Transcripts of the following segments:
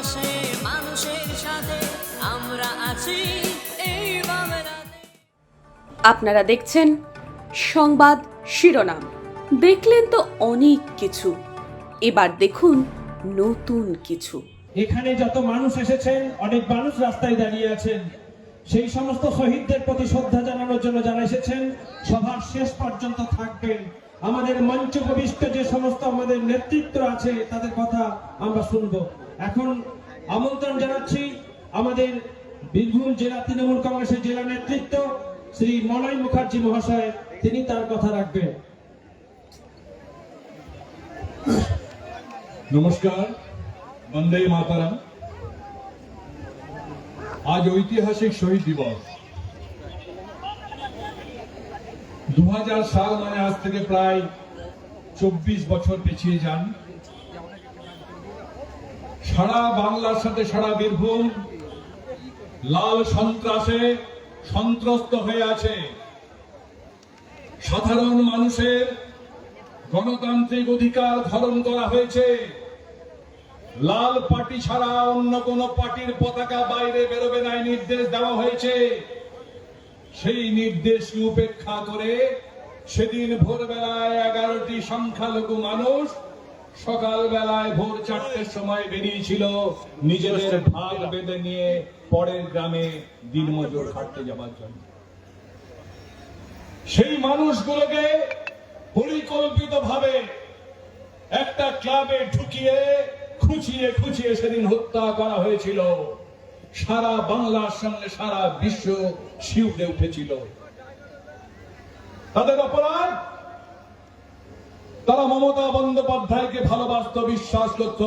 পাশে মানুষের সাথে আমরা আছি। এই আপনারা দেখছেন সংবাদ শিরোনাম। দেখলেন তো অনেক কিছু। এবার দেখুন নতুন কিছু। এখানে যত মানুষ এসেছেন অনেক মানুষ রাস্তায় দাঁড়িয়ে আছেন। সেই সমস্ত শহীদদের প্রতি শ্রদ্ধা জানানোর জন্য যারা এসেছেন সভার শেষ পর্যন্ত থাকবেন। আমাদের মঞ্চ উপবিষ্ট যে সমস্ত আমাদের নেতৃত্ব আছে, তাদের কথা আমরা শুনব। এখন আমন্ত্রণ জানাচ্ছি আমাদের বীরভূম জেলা তৃণমূল কংগ্রেসের জেলা নেতৃত্ব, শ্রী মলয় মুখার্জি মহাশয়, তিনি তার কথা রাখবেন। নমস্কার, বন্দে মাতারাম। আজ ঐতিহাসিক শহীদ দিবস। দু সাল মানে আজ থেকে প্রায় চব্বিশ বছর পিছিয়ে যান। সারা বাংলার সাথে সারা বীরভূম লাল সন্ত্রাসে সন্ত্রস্ত হয়ে আছে। সাধারণ মানুষের গণতান্ত্রিক অধিকার ধরণ করা হয়েছে। লাল পার্টি ছাড়া অন্য কোন পার্টির পতাকা বাইরে বেরোবে নাই, নির্দেশ দেওয়া হয়েছে। সেই নির্দেশকে উপেক্ষা করে সেদিন ভোরবেলায় এগারোটি সংখ্যালঘু মানুষ সকাল বেলায় ভোর চারটের সময় বেরিয়েছিল নিজেদের ভাগ বেঁধে নিয়ে পরের গ্রামে দিনমজুর খাটতে যাবার জন্য। সেই মানুষগুলোকে পরিকল্পিত ভাবে একটা ক্লাবে ঢুকিয়ে খুঁচিয়ে খুঁচিয়ে সেদিন হত্যা করা হয়েছিল। সারা বাংলার সঙ্গে সারা বিশ্ব শিউরে উঠেছিল। তাদের অপরাধ? তারা মমতা বন্দ্যোপাধ্যায়কে ভালোবাসত, বিশ্বাস করত।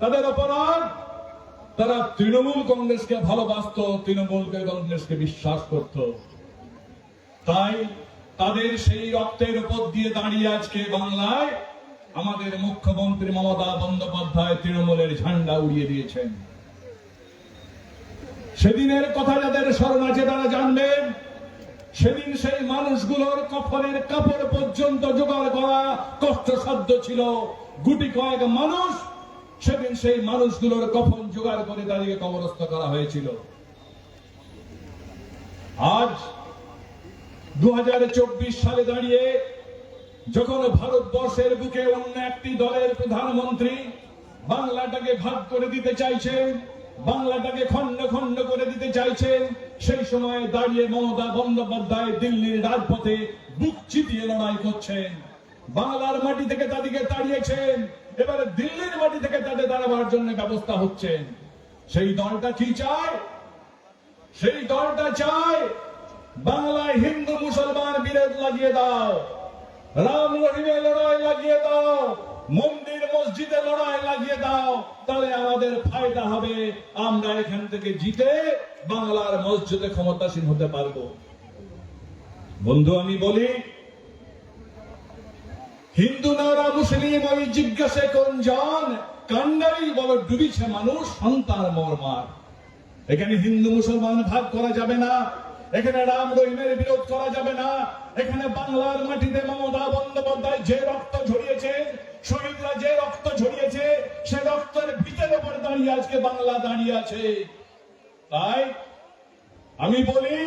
তাদের অপরাধ? তারা তৃণমূল কংগ্রেসকে ভালোবাসত, তৃণমূল কংগ্রেসকে বিশ্বাস করত। তাই তাদের সেই রক্তের উপর দিয়ে দাঁড়িয়ে আজকে বাংলায় আমাদের মুখ্যমন্ত্রী মমতা বন্দ্যোপাধ্যায় তৃণমূলের ঝান্ডা উড়িয়ে দিয়েছেন। সেদিনের কথা যাদের স্মরণ আছে তারা জানবেন সেদিন সেই মানুষগুলোর কফনের কাপড় পর্যন্ত জোগাড় করা কষ্টসাধ্য ছিল। গুটি কয়েক মানুষ সেদিন সেই মানুষগুলোর কফন জোগাড় করে তাদেরকে কবরস্থ করা হয়েছিল। আজ দু হাজার চব্বিশ সালে দাঁড়িয়ে যখন ভারতবর্ষের বুকে অন্য একটি দলের প্রধানমন্ত্রী বাংলাটাকে ভাগ করে দিতে চাইছেন বাংলাটাকে খণ্ড খণ্ড করে দিতে চাইছেন। সেই সময় দাঁড়িয়ে মমতা বন্দ্যোপাধ্যায় দিল্লির রাজপথে বুক চিতিয়ে লড়াই করছেন। বাংলার মাটি থেকে তাদেরকে তাড়িয়েছেন। এবারে দিল্লির মাটি থেকে তাদের দাঁড়াবার জন্য ব্যবস্থা হচ্ছে। সেই দলটা কি চায়? সেই দলটা চায়, বাংলায় হিন্দু মুসলমান বিরোধ লাগিয়ে দাও। রাম রহিমে লড়াই লাগিয়ে দাও। মন্দির মসজিদে লড়াই লাগিয়ে দাও, তাহলে আমাদের ফায়দা হবে। আমরা এখান থেকে জিতে বাংলার মসজিদে ক্ষমতাসীন হতে পারব। বন্ধু, আমি বলি, হিন্দু নারা মুসলিম ওই জিজ্ঞাসে কোন জন, কান্ডারি বড় ডুবিছে মানুষ, সন্তান মর্মার এখানে হিন্দু মুসলমান ভাগ করা যাবে না। এখানে রাম রহিমের বিরোধ করা যাবে না। এখানে বাংলার মাটিতে মমতা বন্দ্যোপাধ্যায় যে রক্ত ঝরিয়েছে শহীদরা যে রক্ত ঝরিয়েছে সে রক্তের ভিতের উপর দাঁড়িয়ে আজকে বাংলা দাঁড়িয়ে আছে তাই আমি বলি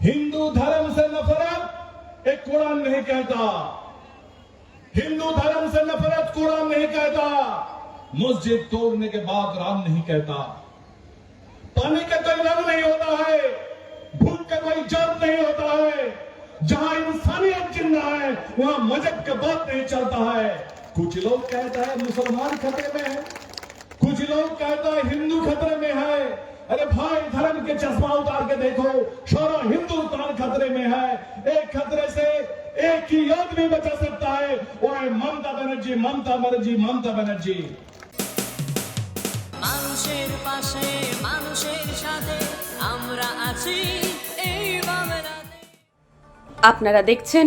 हिंदू धर्म से नफरत एक कुरान नहीं कहता हिंदू धर्म से नफरत कुरान नहीं कहता मस्जिद तोड़ने के बाद राम नहीं कहता पानी का कोई रंग नहीं होता है भूख का कोई जर्म नहीं होता है जहां इंसानियत जिंदा है वहां मजहब का बात नहीं चलता है कुछ लोग कहता है मुसलमान खतरे में है कुछ लोग कहता है हिंदू खतरे में है अरे भाई धर्म के चश्मा उतार के देखो सारा हिंदुस्तान खतरे में है एक खतरे से एक ही आदमी बचा सकता है वो है ममता बनर्जी ममता बनर्जी ममता बनर्जी মানুষের পাশে মানুষের সাথে আমরা আছি এই বাংলাতে আপনারা দেখছেন